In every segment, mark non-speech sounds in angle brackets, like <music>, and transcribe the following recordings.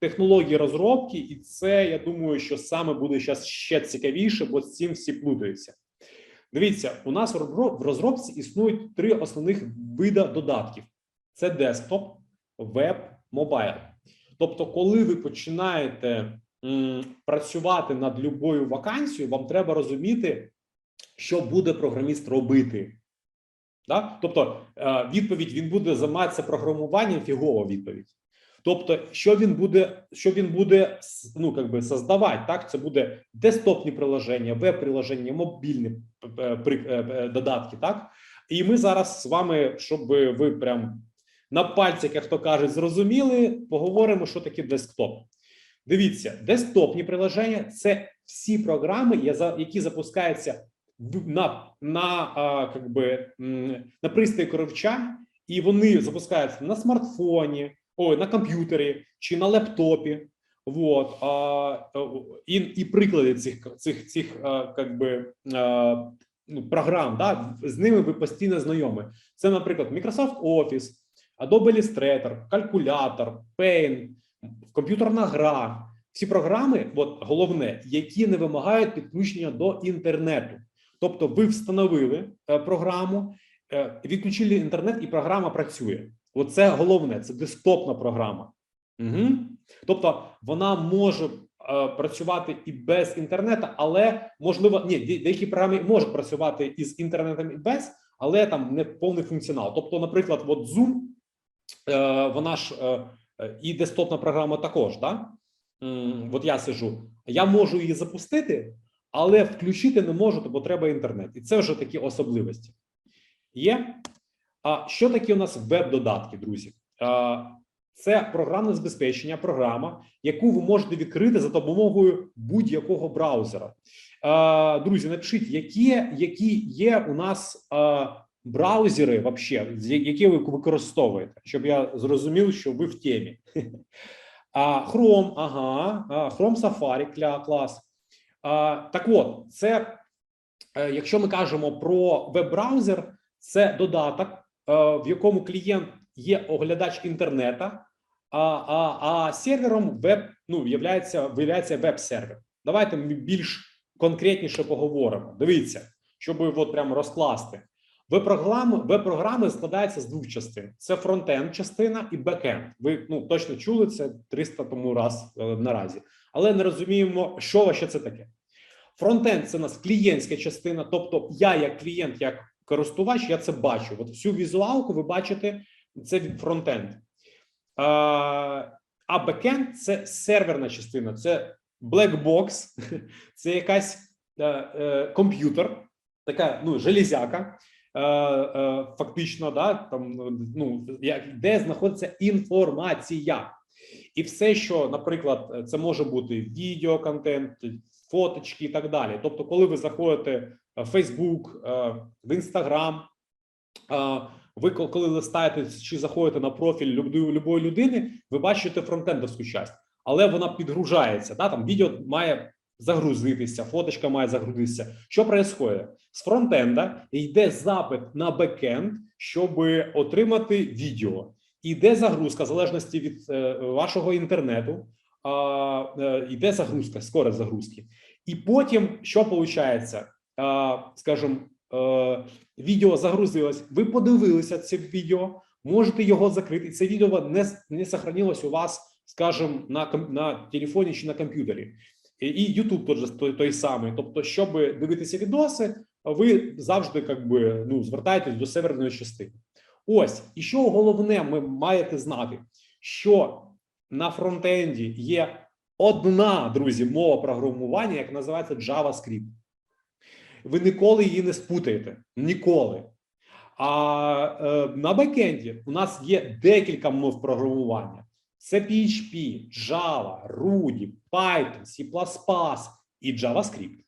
технології розробки, і це я думаю, що саме буде зараз ще цікавіше, бо з цим всі плутаються. Дивіться, у нас в розробці існують три основних вида додатків: це десктоп, веб, мобайл. Тобто, коли ви починаєте працювати над любою вакансією, вам треба розуміти, що буде програміст робити. Да? Тобто, е, відповідь він буде займатися програмуванням, фігова відповідь. Тобто, що він буде, що він буде ну, как би, создавати, так? Це буде десктопні приложення, веб-приложення, мобільні е, додатки, так? І ми зараз з вами, щоб ви прям на пальцях, як то кажуть, зрозуміли, поговоримо, що таке десктоп. Дивіться, десктопні приложення це всі програми, які запускаються на, на, как би, на пристрої користувача, і вони запускаються на смартфоні, ой, на комп'ютері чи на лептопі. Вот, а, е, і, і приклади цих, цих, цих а, как би, а, ну, програм, да, з ними ви постійно знайомі. Це, наприклад, Microsoft Office, Adobe Illustrator, калькулятор, Paint, комп'ютерна гра. Всі програми, от головне, які не вимагають підключення до інтернету. Тобто, ви встановили е, програму, е, відключили інтернет, і програма працює. Оце головне, це десктопна програма. Угу. Тобто, вона може е, працювати і без інтернету, але можливо, ні, деякі програми можуть працювати із інтернетом і без, але там не повний функціонал. Тобто, наприклад, от Zoom, е, вона ж е, е, і десктопна програма також. Да? М, От я сижу, я можу її запустити, але включити не можу, бо треба інтернет. І це вже такі особливості. Є. А що таке у нас веб-додатки, друзі? Це програмне забезпечення, програма, яку ви можете відкрити за допомогою будь-якого браузера. Друзі, напишіть, які, які є у нас браузери, вообще, які ви використовуєте, щоб я зрозумів, що ви в темі. <laughs> Chrome, ага, Chrome Safari, клас. Так от, це, е, якщо ми кажемо про веб-браузер, це додаток, в якому клієнт є оглядач інтернета, а, а, а сервером веб ну, являється, виявляється веб-сервер. Давайте ми більш конкретніше поговоримо. Дивіться, щоб от прямо розкласти. Веб-програми, веб-програми складаються з двох частин: це фронтенд частина і бекенд. Ви ну точно чули це 300 тому раз е, наразі, але не розуміємо, що ще це таке. Фронтенд це у нас клієнтська частина, тобто я, як клієнт, як користувач, я це бачу. От всю візуалку ви бачите, це фронтенд. А, бекенд це серверна частина, це black <laughs> це якась е, е, комп'ютер, така ну, железяка. е, Фактично, да, там ну де знаходиться інформація, і все, що, наприклад, це може бути відеоконтент, фоточки і так далі. Тобто, коли ви заходите в Facebook, е, в Instagram, е, ви ко- коли листаєте чи заходите на профіль любої, людини, ви бачите фронтендовську часть, але вона підгружається. Да? Там відео має загрузитися, фоточка має загрузитися. Що відбувається? З фронтенда йде запит на бекенд, щоб отримати відео. Іде загрузка в залежності від е, вашого інтернету. Е, йде загрузка, скорость загрузки. І потім що виходить? Скажімо, е, відео загрузилось, ви подивилися це відео, можете його закрити. і Це відео не, не сохранилось у вас, скажімо, на, на телефоні чи на комп'ютері. І- YouTube же той, той самий. Тобто, щоб дивитися відоси, ви завжди как би, ну, звертаєтесь до северної частини. Ось, і що головне, ви маєте знати, що на фронтенді є одна, друзі, мова програмування, яка називається JavaScript. Ви ніколи її не спутаєте. Ніколи. А е, на бекенді у нас є декілька мов програмування: це PHP, Java, Ruby, Python, C++ і JavaScript.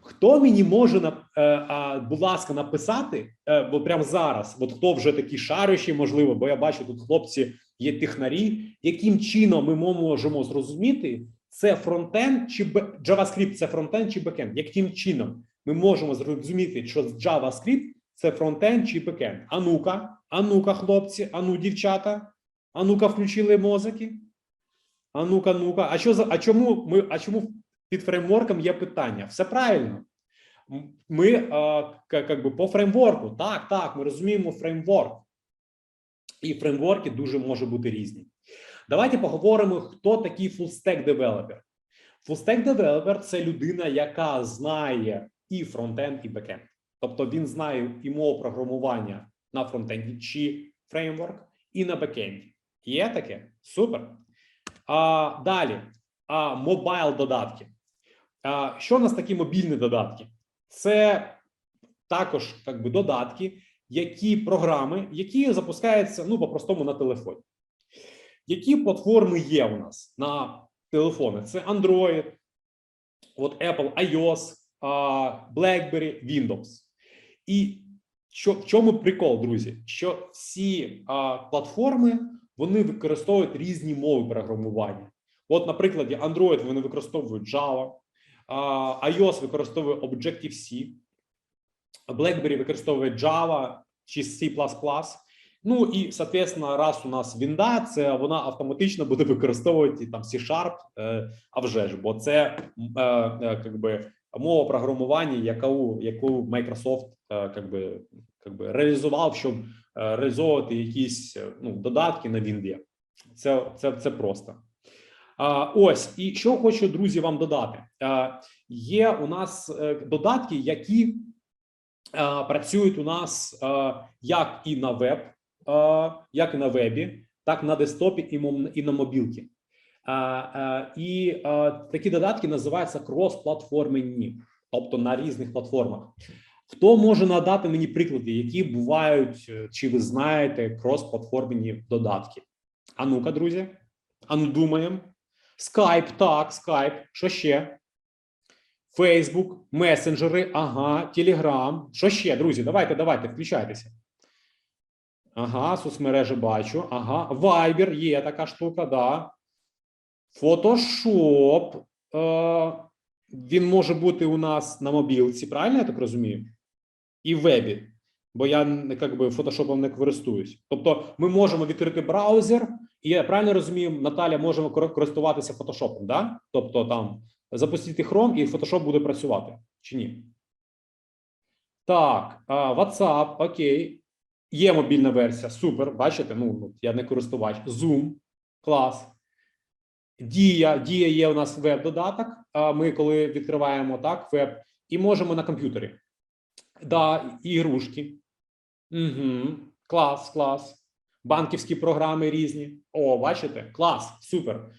Хто мені може е, будь ласка, написати, е, бо прямо зараз, от хто вже такі шариші, можливо, бо я бачу, тут хлопці є технарі, яким чином ми можемо зрозуміти, це фронтенд чи JavaScript це фронтенд чи бекенд? Яким чином ми можемо зрозуміти, що JavaScript це фронтенд чи бекенд? А ну-ка, а ну-ка, хлопці, а ну, дівчата, а ну-ка, включили мозики. А ну-ка. А що за а чому ми? А чому під фреймворком є питання? Все правильно. Ми к- как би по фреймворку. Так, так, ми розуміємо фреймворк. І фреймворки дуже можуть бути різні. Давайте поговоримо, хто такий фулстек девелопер. Фулстек девелопер це людина, яка знає і фронтенд, і бекенд. Тобто він знає і мову програмування на фронтенді чи фреймворк, і на бекенді. Є таке? Супер. А, далі, а, мобайл додатки. А, що у нас такі мобільні додатки? Це також як би, додатки, які програми, які запускаються ну, по-простому на телефоні. Які платформи є у нас на телефони? Це Android, от Apple, iOS, BlackBerry, Windows. І що, в чому прикол, друзі? Що всі а, платформи вони використовують різні мови програмування. От, на прикладі, Android вони використовують Java, а, iOS використовує Objective-C, BlackBerry використовує Java чи C++. Ну і, соответственно, раз у нас Вінда, це вона автоматично буде використовувати там C-Sharp, е, а вже ж, бо це е, е, как би, мова програмування, яку, яку Microsoft е, как би, как реалізував, щоб е, реалізовувати якісь е, ну, додатки на Вінді. Це, це, це просто. А, ось, і що хочу, друзі, вам додати. Є у нас е, додатки, які працюють у нас як і на веб, як і на вебі, так на десктопі і, на мобілці. І такі додатки називаються крос-платформенні, тобто на різних платформах. Хто може надати мені приклади, які бувають, е, чи ви знаєте крос-платформенні додатки? А ну-ка, друзі, а ну думаємо. Skype, так, Skype. Що ще? Facebook, месенджери, ага, Telegram. Що ще, друзі? Давайте, давайте, включайтеся. Ага, соцмережі бачу. Ага, Viber є така штука, да. Photoshop. Е, він може бути у нас на мобілці, правильно я так розумію? І в вебі. Бо я как би фотошопом не користуюсь. Тобто, ми можемо відкрити браузер, і я правильно розумію, Наталя, можемо користуватися фотошопом, да? Тобто там запустити Chrome і Photoshop буде працювати чи ні? Так, WhatsApp, окей. Є мобільна версія, супер. Бачите? Ну, я не користувач. Zoom, клас. Дія, дія є у нас веб-додаток. Ми коли відкриваємо так, веб, і можемо на комп'ютері. Да, ігрушки. Угу. Клас, клас. Банківські програми різні. О, бачите? Клас, супер.